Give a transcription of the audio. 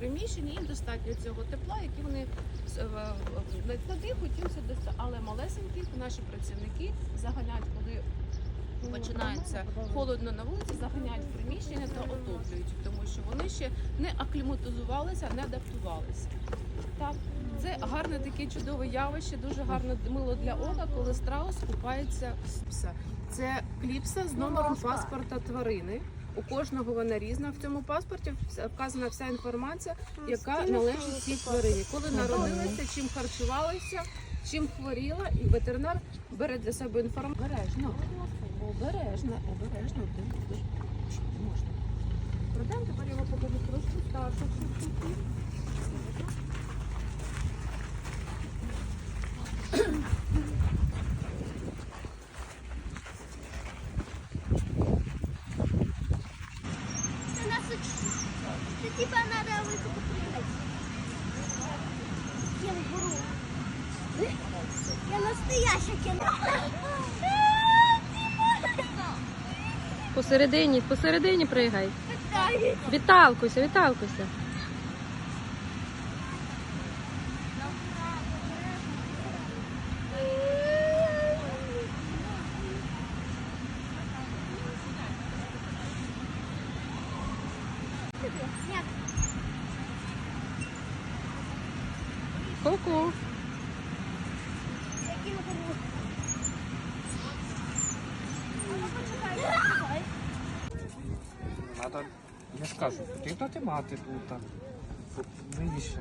приміщенні, їм достатньо цього тепла, яке вони е, е, надихуть, їм достатньо. Але малесенькі наші працівники заганяють, коли починається холодно на вулиці, заганяють приміщення та отоплюють, тому що вони ще не акліматизувалися, не адаптувалися. Так, це гарне таке чудове явище, дуже гарне мило для ока, коли страус купається в пса. Це кліпса з номером паспорта тварини. У кожного вона різна. В цьому паспорті вказана вся інформація, яка належить цій тварині. Коли народилася, чим харчувалася, чим хворіла, і ветеринар бере для себе інформацію. Обережно, обережно, обережно. Можна. продам тепер його покажу трошки старшу чуть-чуть. Це нас учить. Це типа надо высоко прыгать. Кенгуру. Я настоящая кенгуру. Посередині, посередині пригай. Віталкуйся, віталкуйся. Ку-ку. Надо, я ж кажу, потрібно тримати тут. Вище.